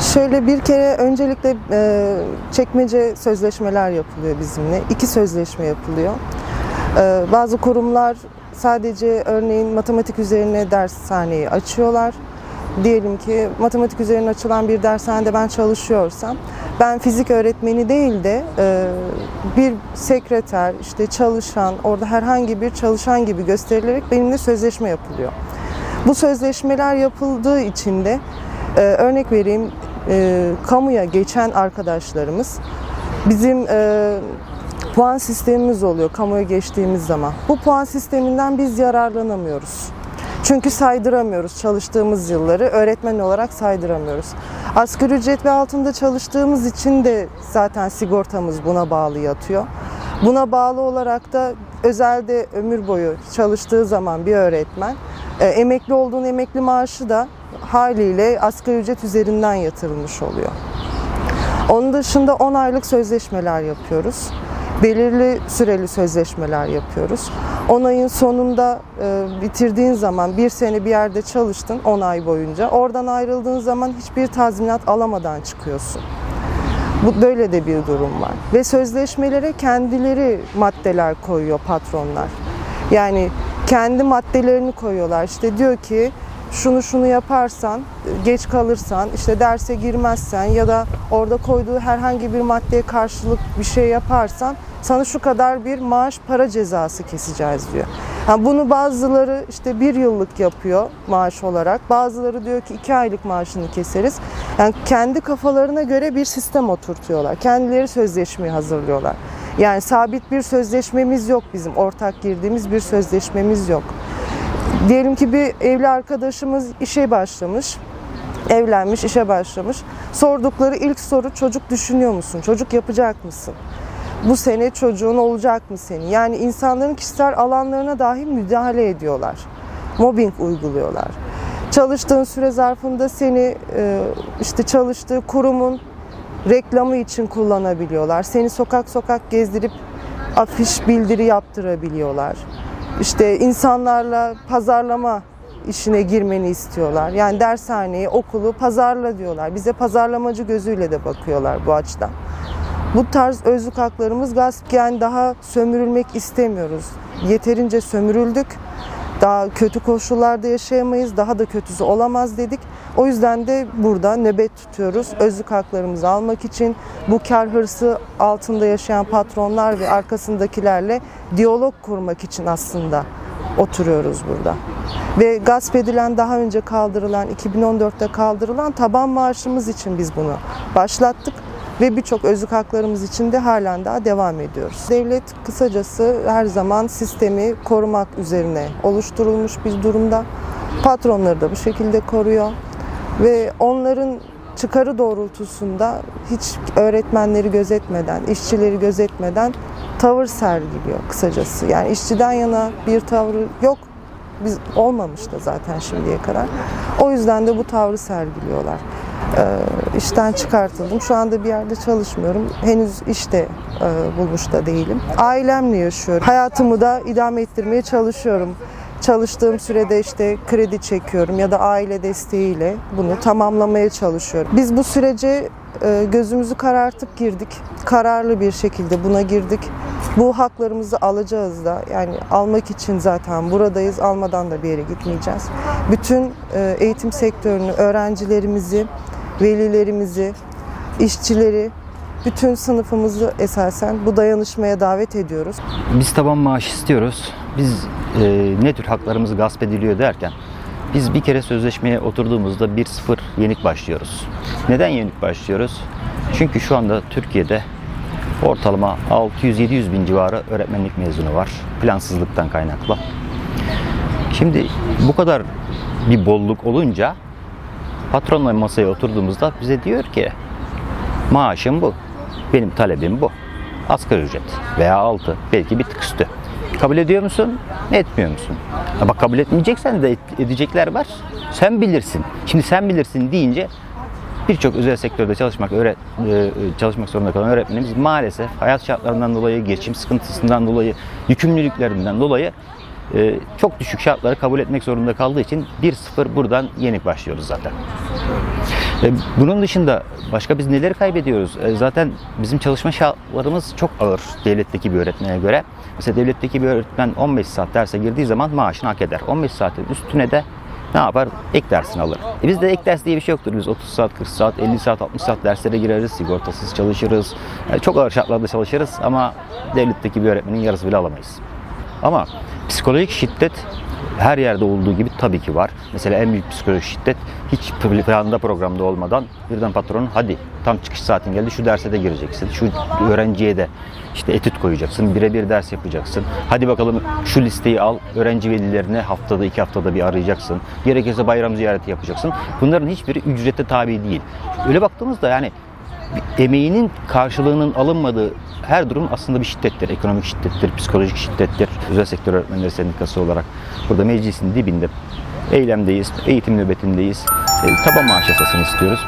Şöyle bir kere öncelikle e, çekmece sözleşmeler yapılıyor bizimle. İki sözleşme yapılıyor. E, bazı kurumlar sadece örneğin matematik üzerine dershaneyi açıyorlar. Diyelim ki matematik üzerine açılan bir dershanede ben çalışıyorsam ben fizik öğretmeni değil de e, bir sekreter, işte çalışan, orada herhangi bir çalışan gibi gösterilerek benimle sözleşme yapılıyor. Bu sözleşmeler yapıldığı için de e, örnek vereyim e, kamuya geçen arkadaşlarımız bizim e, puan sistemimiz oluyor kamuya geçtiğimiz zaman. Bu puan sisteminden biz yararlanamıyoruz. Çünkü saydıramıyoruz çalıştığımız yılları öğretmen olarak saydıramıyoruz. Asgari ücret ve altında çalıştığımız için de zaten sigortamız buna bağlı yatıyor. Buna bağlı olarak da özelde ömür boyu çalıştığı zaman bir öğretmen e, emekli olduğun emekli maaşı da haliyle asgari ücret üzerinden yatırılmış oluyor. Onun dışında 10 aylık sözleşmeler yapıyoruz. Belirli süreli sözleşmeler yapıyoruz. 10 ayın sonunda e, bitirdiğin zaman bir sene bir yerde çalıştın 10 ay boyunca. Oradan ayrıldığın zaman hiçbir tazminat alamadan çıkıyorsun. Bu böyle de bir durum var. Ve sözleşmelere kendileri maddeler koyuyor patronlar. Yani kendi maddelerini koyuyorlar. İşte diyor ki şunu şunu yaparsan, geç kalırsan, işte derse girmezsen ya da orada koyduğu herhangi bir maddeye karşılık bir şey yaparsan sana şu kadar bir maaş para cezası keseceğiz diyor. Ha bunu bazıları işte bir yıllık yapıyor maaş olarak. Bazıları diyor ki iki aylık maaşını keseriz. Yani kendi kafalarına göre bir sistem oturtuyorlar. Kendileri sözleşmeyi hazırlıyorlar. Yani sabit bir sözleşmemiz yok bizim. Ortak girdiğimiz bir sözleşmemiz yok. Diyelim ki bir evli arkadaşımız işe başlamış. Evlenmiş, işe başlamış. Sordukları ilk soru çocuk düşünüyor musun? Çocuk yapacak mısın? Bu sene çocuğun olacak mı senin? Yani insanların kişisel alanlarına dahi müdahale ediyorlar. Mobbing uyguluyorlar. Çalıştığın süre zarfında seni işte çalıştığı kurumun reklamı için kullanabiliyorlar. Seni sokak sokak gezdirip afiş bildiri yaptırabiliyorlar. İşte insanlarla pazarlama işine girmeni istiyorlar. Yani dershaneyi, okulu pazarla diyorlar. Bize pazarlamacı gözüyle de bakıyorlar bu açıdan. Bu tarz özlük haklarımız gasp yani daha sömürülmek istemiyoruz. Yeterince sömürüldük. Daha kötü koşullarda yaşayamayız, daha da kötüsü olamaz dedik. O yüzden de burada nöbet tutuyoruz. Özlük haklarımızı almak için bu kar hırsı altında yaşayan patronlar ve arkasındakilerle diyalog kurmak için aslında oturuyoruz burada. Ve gasp edilen daha önce kaldırılan 2014'te kaldırılan taban maaşımız için biz bunu başlattık ve birçok özlük haklarımız için de halen daha devam ediyoruz. Devlet kısacası her zaman sistemi korumak üzerine oluşturulmuş bir durumda. Patronları da bu şekilde koruyor ve onların çıkarı doğrultusunda hiç öğretmenleri gözetmeden, işçileri gözetmeden tavır sergiliyor kısacası. Yani işçiden yana bir tavrı yok. Biz olmamış da zaten şimdiye kadar. O yüzden de bu tavrı sergiliyorlar. Ee, işten çıkartıldım. Şu anda bir yerde çalışmıyorum. Henüz işte e, bulmuş da değilim. Ailemle yaşıyorum. Hayatımı da idame ettirmeye çalışıyorum. Çalıştığım sürede işte kredi çekiyorum ya da aile desteğiyle bunu tamamlamaya çalışıyorum. Biz bu sürece e, gözümüzü karartıp girdik. Kararlı bir şekilde buna girdik. Bu haklarımızı alacağız da yani almak için zaten buradayız. Almadan da bir yere gitmeyeceğiz. Bütün e, eğitim sektörünü, öğrencilerimizi, velilerimizi, işçileri, bütün sınıfımızı esasen bu dayanışmaya davet ediyoruz. Biz taban maaş istiyoruz. Biz e, ne tür haklarımız gasp ediliyor derken biz bir kere sözleşmeye oturduğumuzda 1-0 yenik başlıyoruz. Neden yenik başlıyoruz? Çünkü şu anda Türkiye'de ortalama 600-700 bin civarı öğretmenlik mezunu var. Plansızlıktan kaynaklı. Şimdi bu kadar bir bolluk olunca patronla masaya oturduğumuzda bize diyor ki maaşım bu. Benim talebim bu. Asgari ücret veya altı belki bir tık üstü. Kabul ediyor musun? Etmiyor musun? Ha bak kabul etmeyeceksen de edecekler var. Sen bilirsin. Şimdi sen bilirsin deyince birçok özel sektörde çalışmak öğret e, çalışmak zorunda kalan öğretmenimiz maalesef hayat şartlarından dolayı, geçim sıkıntısından dolayı, yükümlülüklerinden dolayı e, çok düşük şartları kabul etmek zorunda kaldığı için 1-0 buradan yenik başlıyoruz zaten. E, bunun dışında başka biz neleri kaybediyoruz? E, zaten bizim çalışma şartlarımız çok ağır devletteki bir öğretmene göre. Mesela devletteki bir öğretmen 15 saat derse girdiği zaman maaşını hak eder. 15 saatin üstüne de ne yapar? Ek dersini alır. E bizde ek ders diye bir şey yoktur. Biz 30 saat, 40 saat, 50 saat, 60 saat derslere gireriz. Sigortasız çalışırız. Yani çok ağır şartlarda çalışırız ama devletteki bir öğretmenin yarısı bile alamayız. Ama psikolojik şiddet her yerde olduğu gibi tabii ki var. Mesela en büyük psikolojik şiddet hiç planda programda olmadan birden patronun hadi tam çıkış saatin geldi şu derse de gireceksin. Şu öğrenciye de işte etüt koyacaksın. Birebir ders yapacaksın. Hadi bakalım şu listeyi al. Öğrenci velilerini haftada iki haftada bir arayacaksın. Gerekirse bayram ziyareti yapacaksın. Bunların hiçbiri ücrete tabi değil. Öyle baktığımızda yani emeğinin karşılığının alınmadığı her durum aslında bir şiddettir. Ekonomik şiddettir, psikolojik şiddettir. Özel sektör öğretmenleri sendikası olarak burada meclisin dibinde eylemdeyiz, eğitim nöbetindeyiz. E, taban maaş yasasını istiyoruz.